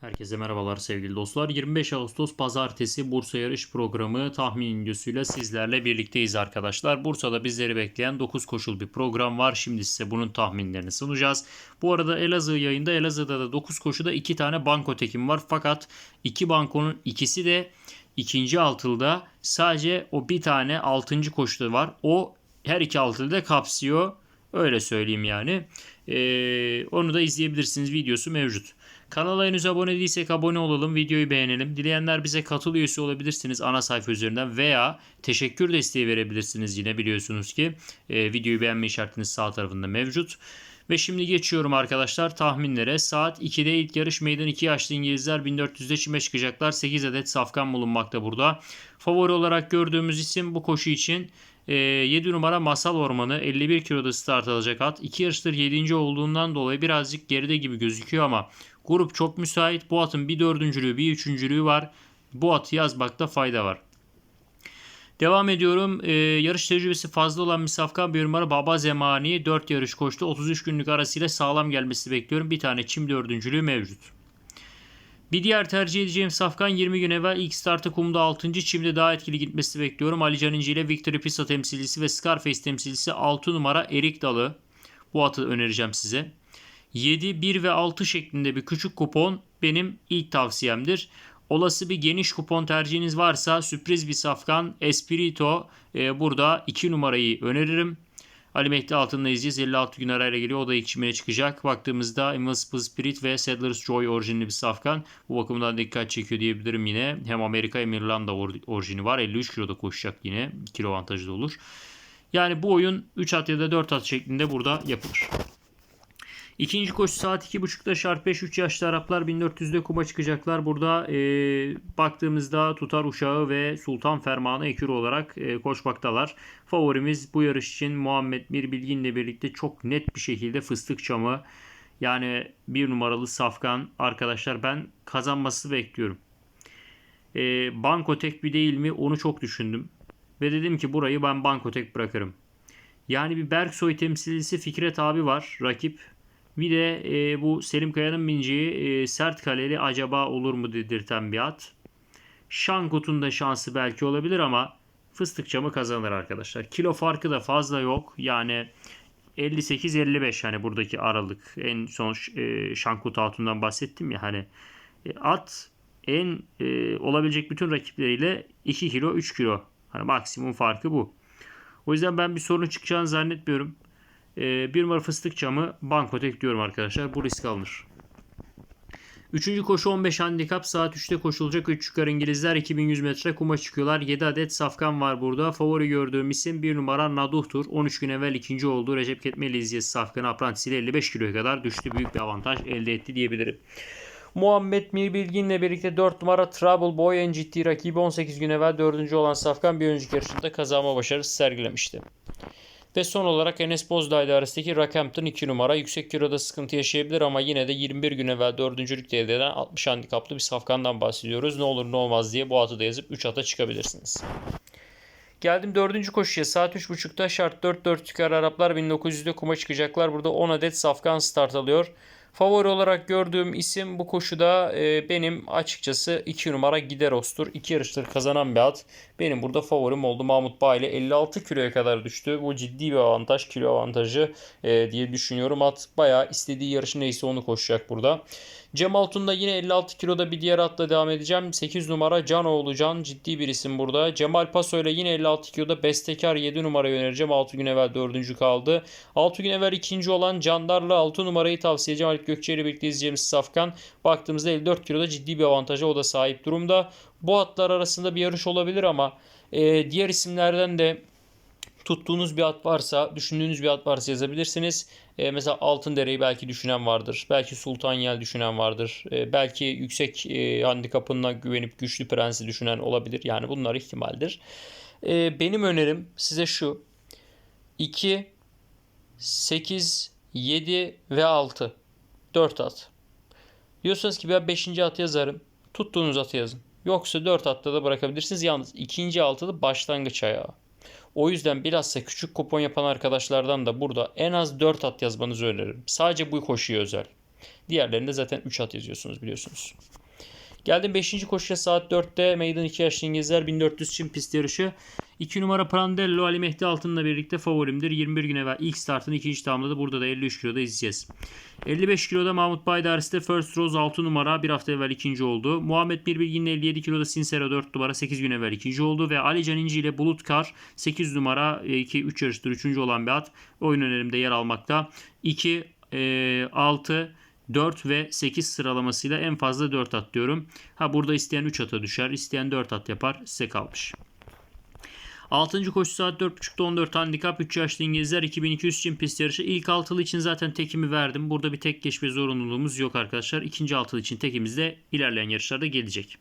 Herkese merhabalar sevgili dostlar. 25 Ağustos Pazartesi Bursa yarış programı tahmin videosuyla sizlerle birlikteyiz arkadaşlar. Bursa'da bizleri bekleyen 9 koşul bir program var. Şimdi size bunun tahminlerini sunacağız. Bu arada Elazığ yayında Elazığ'da da 9 koşuda 2 tane banko tekim var. Fakat 2 bankonun ikisi de ikinci altılda sadece o bir tane 6. koşuda var. O her iki altılı da kapsıyor. Öyle söyleyeyim yani. Ee, onu da izleyebilirsiniz. Videosu mevcut. Kanala henüz abone değilsek abone olalım. Videoyu beğenelim. Dileyenler bize katıl üyesi olabilirsiniz ana sayfa üzerinden veya teşekkür desteği verebilirsiniz yine biliyorsunuz ki. Ee, videoyu beğenme işaretiniz sağ tarafında mevcut. Ve şimdi geçiyorum arkadaşlar tahminlere. Saat 2'de ilk yarış meydan 2 yaşlı İngilizler 1400'de çime çıkacaklar. 8 adet safkan bulunmakta burada. Favori olarak gördüğümüz isim bu koşu için e, 7 numara Masal Ormanı 51 kiloda start alacak at. 2 yarıştır 7. olduğundan dolayı birazcık geride gibi gözüküyor ama grup çok müsait. Bu atın bir dördüncülüğü bir üçüncülüğü var. Bu atı yazmakta fayda var. Devam ediyorum. Ee, yarış tecrübesi fazla olan bir safkan bir numara Baba Zemani 4 yarış koştu. 33 günlük arasıyla sağlam gelmesi bekliyorum. Bir tane çim dördüncülüğü mevcut. Bir diğer tercih edeceğim safkan 20 gün evvel ilk startı kumda 6. çimde daha etkili gitmesi bekliyorum. Ali Can İnci ile Victory Pisa temsilcisi ve Scarface temsilcisi 6 numara Erik Dalı. Bu atı önereceğim size. 7, 1 ve 6 şeklinde bir küçük kupon benim ilk tavsiyemdir. Olası bir geniş kupon tercihiniz varsa sürpriz bir safkan Espirito e, burada 2 numarayı öneririm. Ali Mehdi altında izleyeceğiz. 56 gün arayla geliyor. O da ilk çimene çıkacak. Baktığımızda Invincible Spirit ve Sadler's Joy orijinli bir safkan. Bu bakımdan dikkat çekiyor diyebilirim yine. Hem Amerika hem İrlanda or- orijini var. 53 kiloda koşacak yine. Kilo avantajı da olur. Yani bu oyun 3 at ya da 4 at şeklinde burada yapılır. İkinci koşu saat 2.30'da şart 5 3 yaşlı Araplar 1400'de kuma çıkacaklar. Burada e, baktığımızda Tutar Uşağı ve Sultan Fermanı ekür olarak e, koşmaktalar. Favorimiz bu yarış için Muhammed Mir Bilgin'le birlikte çok net bir şekilde fıstık çamı yani bir numaralı safkan arkadaşlar ben kazanması bekliyorum. E, Bankotek bir değil mi onu çok düşündüm. Ve dedim ki burayı ben Bankotek bırakırım. Yani bir Berksoy temsilcisi Fikret abi var rakip. Bir de e, bu Selim Kaya'nın bineceği e, sert kaleli acaba olur mu dedirten bir at. Şankut'un da şansı belki olabilir ama fıstık camı kazanır arkadaşlar. Kilo farkı da fazla yok. Yani 58-55 hani buradaki aralık. En son e, Şankut Hatun'dan bahsettim ya hani e, at en e, olabilecek bütün rakipleriyle 2 kilo 3 kilo. Hani maksimum farkı bu. O yüzden ben bir sorun çıkacağını zannetmiyorum. Ee, bir numara fıstık camı Bankotek diyorum arkadaşlar. Bu risk alınır. Üçüncü koşu 15 handikap saat 3'te koşulacak 3 yukarı İngilizler 2100 metre kuma çıkıyorlar. 7 adet safkan var burada. Favori gördüğüm isim 1 numara Naduh'tur. 13 gün evvel ikinci oldu. Recep Ketmeli izleyicisi safkanı aprantisiyle 55 kiloya kadar düştü. Büyük bir avantaj elde etti diyebilirim. Muhammed Mir Bilgin'le birlikte 4 numara Trouble Boy en ciddi rakibi 18 gün evvel 4. olan Safkan bir önceki yarışında kazanma başarısı sergilemişti. Ve son olarak Enes Bozdağ ile arasındaki Rockhampton 2 numara. Yüksek kiloda sıkıntı yaşayabilir ama yine de 21 gün evvel 4. elde eden 60 handikaplı bir safkandan bahsediyoruz. Ne olur ne olmaz diye bu atı da yazıp 3 ata çıkabilirsiniz. Geldim dördüncü koşuya. Saat 3.30'da şart 4-4 çıkar Araplar 1900'de kuma çıkacaklar. Burada 10 adet safkan start alıyor. Favori olarak gördüğüm isim bu koşuda e, benim açıkçası 2 numara Gideros'tur. 2 yarıştır kazanan bir at. Benim burada favorim oldu. Mahmut Bağ ile 56 kiloya kadar düştü. Bu ciddi bir avantaj, kilo avantajı e, diye düşünüyorum. At bayağı istediği yarışı neyse onu koşacak burada. Cem Altun da yine 56 kiloda bir diğer atla devam edeceğim. 8 numara Canoğlu Can ciddi bir isim burada. Cemal Paso ile yine 56 kiloda bestekar 7 numara önereceğim. 6 gün evvel 4. kaldı. 6 gün evvel ikinci olan Candar'la 6 numarayı tavsiye edeceğim. Halit Gökçe ile birlikte izleyeceğimiz Safkan. Baktığımızda 54 kiloda ciddi bir avantaja o da sahip durumda. Bu atlar arasında bir yarış olabilir ama e, diğer isimlerden de tuttuğunuz bir at varsa, düşündüğünüz bir at varsa yazabilirsiniz. E, mesela Altındere'yi belki düşünen vardır. Belki Sultanyel düşünen vardır. E, belki yüksek e, handikapına güvenip güçlü prensi düşünen olabilir. Yani bunlar ihtimaldir. E, benim önerim size şu. 2, 8, 7 ve 6. 4 at. Diyorsanız ki ben 5. at yazarım. Tuttuğunuz atı yazın. Yoksa 4 atta da bırakabilirsiniz. Yalnız ikinci altı da başlangıç ayağı. O yüzden bilhassa küçük kupon yapan arkadaşlardan da burada en az 4 at yazmanızı öneririm. Sadece bu koşuya özel. Diğerlerinde zaten 3 at yazıyorsunuz biliyorsunuz. Geldim 5. koşuya saat 4'te Meydan 2 yaşlı İngilizler 1400 Çin pist yarışı. 2 numara Prandello Ali Mehdi Altın'la birlikte favorimdir. 21 gün evvel ilk startını ikinci tamamladı. Burada da 53 kiloda izleyeceğiz. 55 kiloda Mahmut Baydaris'te First Rose 6 numara bir hafta evvel ikinci oldu. Muhammed Birbilgin'le 57 kiloda Sincero 4 numara 8 gün evvel ikinci oldu. Ve Ali Can İnci ile Bulut Kar 8 numara 2 3 yarıştır 3. olan bir at. Oyun önerimde yer almakta. 2 e, 6 4 ve 8 sıralamasıyla en fazla 4 at diyorum. Ha burada isteyen 3 ata düşer, isteyen 4 at yapar. Size kalmış. 6. koşu saat 4.30'da 14 handikap 3 yaşlı İngilizler 2200 için pist yarışı. İlk altılı için zaten tekimi verdim. Burada bir tek geçme zorunluluğumuz yok arkadaşlar. İkinci altılı için tekimiz de ilerleyen yarışlarda gelecek.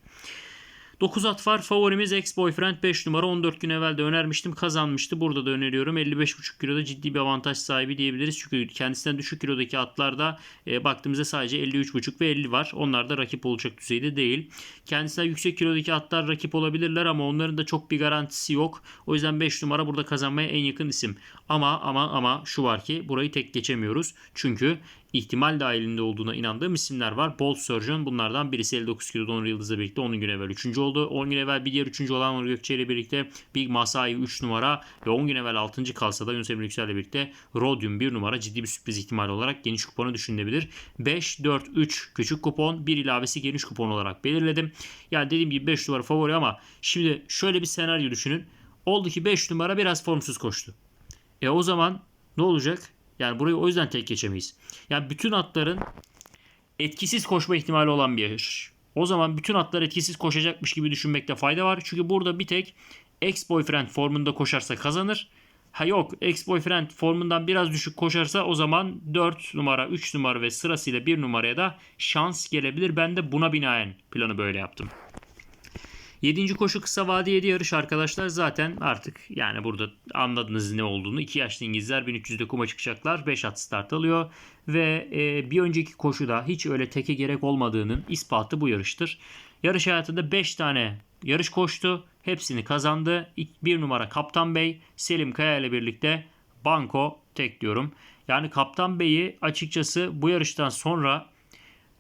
9 at var. Favorimiz ex-boyfriend 5 numara. 14 gün evvel de önermiştim. Kazanmıştı. Burada da öneriyorum. 55,5 kiloda ciddi bir avantaj sahibi diyebiliriz. Çünkü kendisinden düşük kilodaki atlarda e, baktığımızda sadece 53,5 ve 50 var. Onlar da rakip olacak düzeyde değil. Kendisinden yüksek kilodaki atlar rakip olabilirler ama onların da çok bir garantisi yok. O yüzden 5 numara burada kazanmaya en yakın isim. Ama ama ama şu var ki burayı tek geçemiyoruz. Çünkü ihtimal dahilinde olduğuna inandığım isimler var. Bolt Surgeon bunlardan birisi 59 kilo Onur Yıldız'la birlikte 10 gün evvel 3. oldu. 10 gün evvel bir diğer 3. olan Onur Gökçe ile birlikte Big Masai 3 numara ve 10 gün evvel 6. kalsa da Yunus Emre Yüksel ile birlikte Rhodium 1 numara ciddi bir sürpriz ihtimali olarak geniş kuponu düşünülebilir. 5, 4, 3 küçük kupon 1 ilavesi geniş kupon olarak belirledim. Yani dediğim gibi 5 numara favori ama şimdi şöyle bir senaryo düşünün. Oldu ki 5 numara biraz formsuz koştu. E o zaman ne olacak? Yani burayı o yüzden tek geçemeyiz. Yani bütün atların etkisiz koşma ihtimali olan bir yarış. O zaman bütün atlar etkisiz koşacakmış gibi düşünmekte fayda var. Çünkü burada bir tek ex-boyfriend formunda koşarsa kazanır. Ha yok ex-boyfriend formundan biraz düşük koşarsa o zaman 4 numara, 3 numara ve sırasıyla 1 numaraya da şans gelebilir. Ben de buna binaen planı böyle yaptım. 7. koşu kısa vade 7 yarış arkadaşlar zaten artık yani burada anladınız ne olduğunu. 2 yaşlı İngilizler 1300'de kuma çıkacaklar. 5 at start alıyor ve e, bir önceki koşuda hiç öyle teke gerek olmadığının ispatı bu yarıştır. Yarış hayatında 5 tane yarış koştu. Hepsini kazandı. 1 numara Kaptan Bey Selim Kaya ile birlikte Banko tek diyorum. Yani Kaptan Bey'i açıkçası bu yarıştan sonra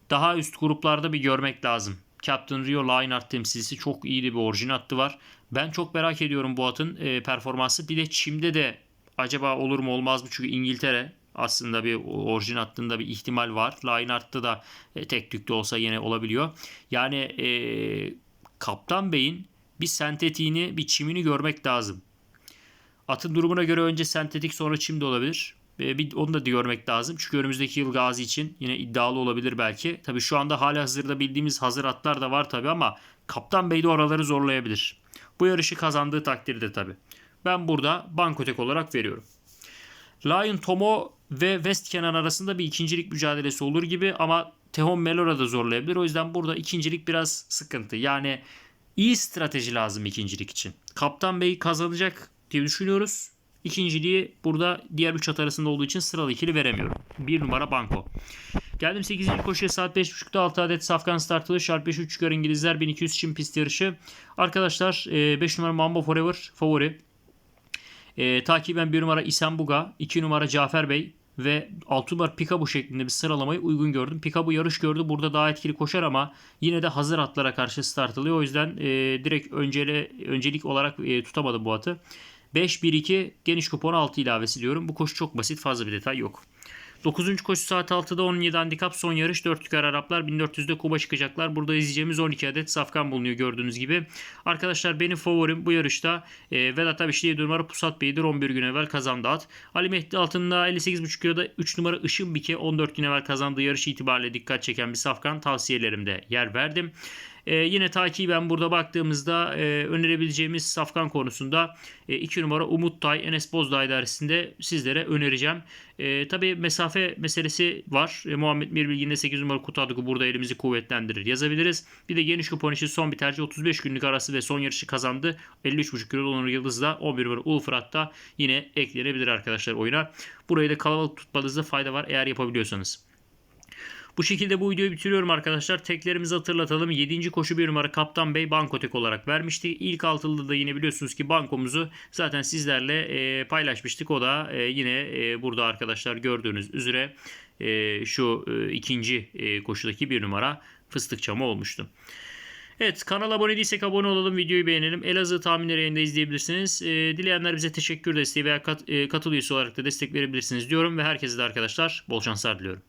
daha üst gruplarda bir görmek lazım. Captain Rio Lineart temsilcisi çok iyi bir orijin hattı var. Ben çok merak ediyorum bu atın e, performansı. Bir de Çim'de de acaba olur mu olmaz mı? Çünkü İngiltere aslında bir orijin hattında bir ihtimal var. Lineart'ta da e, tek tük de olsa yine olabiliyor. Yani e, Kaptan Bey'in bir sentetiğini, bir çimini görmek lazım. Atın durumuna göre önce sentetik sonra çim de olabilir. Bir, onu da görmek lazım. Çünkü önümüzdeki yıl Gazi için yine iddialı olabilir belki. Tabi şu anda hala hazırda bildiğimiz hazır atlar da var tabi ama Kaptan Bey de oraları zorlayabilir. Bu yarışı kazandığı takdirde tabi. Ben burada Bankotek olarak veriyorum. Lion Tomo ve West Kenan arasında bir ikincilik mücadelesi olur gibi ama Tehon Melora da zorlayabilir. O yüzden burada ikincilik biraz sıkıntı. Yani iyi strateji lazım ikincilik için. Kaptan Bey kazanacak diye düşünüyoruz. İkinciliği burada diğer 3 at arasında olduğu için sıralı ikili veremiyorum. 1 numara Banko. Geldim 8. koşuya saat 5.30'da 6 adet safkan startılı. Sharp 5 3 çıkar İngilizler 1200 Çin pist yarışı. Arkadaşlar 5 numara Mambo Forever favori. E, takiben 1 numara İsenbuga, 2 numara Cafer Bey ve 6 numara Pikabu şeklinde bir sıralamayı uygun gördüm. Pikabu yarış gördü. Burada daha etkili koşar ama yine de hazır atlara karşı start alıyor. O yüzden e, direkt öncele, öncelik olarak e, tutamadım bu atı. 5-1-2 geniş kupon 6 ilavesi diyorum. Bu koşu çok basit fazla bir detay yok. 9. koşu saat 6'da 17 handikap son yarış 4 yukarı Araplar 1400'de Kuba çıkacaklar. Burada izleyeceğimiz 12 adet safkan bulunuyor gördüğünüz gibi. Arkadaşlar benim favorim bu yarışta e, Vedat Abişli numara Pusat Bey'dir 11 gün evvel kazandı at. Ali Mehdi altında 58.5 kiloda 3 numara Işın Bike 14 gün evvel kazandığı yarış itibariyle dikkat çeken bir safkan tavsiyelerimde yer verdim. E, yine takiben burada baktığımızda e, önerebileceğimiz safkan konusunda 2 e, numara Umut Tay, Enes Bozdağ idaresinde sizlere önereceğim. E, tabii mesafe meselesi var. E, Muhammed Mirbilgin'de 8 numara kutu adı burada elimizi kuvvetlendirir yazabiliriz. Bir de geniş kupon için son bir tercih 35 günlük arası ve son yarışı kazandı. 53.5 kilo Onur Yıldız'da 11 numara Ulu Fırat'ta yine eklenebilir arkadaşlar oyuna. Burayı da kalabalık tutmanızda fayda var eğer yapabiliyorsanız. Bu şekilde bu videoyu bitiriyorum arkadaşlar. Teklerimizi hatırlatalım. 7. koşu bir numara Kaptan Bey Bankotek olarak vermişti. İlk altılıda da yine biliyorsunuz ki bankomuzu zaten sizlerle e, paylaşmıştık. O da e, yine e, burada arkadaşlar gördüğünüz üzere e, şu e, ikinci e, koşudaki bir numara fıstık çamı olmuştu. Evet kanala abone değilsek abone olalım videoyu beğenelim. Elazığ tahminleri yayında izleyebilirsiniz. E, dileyenler bize teşekkür desteği veya kat, e, katıl olarak da destek verebilirsiniz diyorum ve herkese de arkadaşlar bol şanslar diliyorum.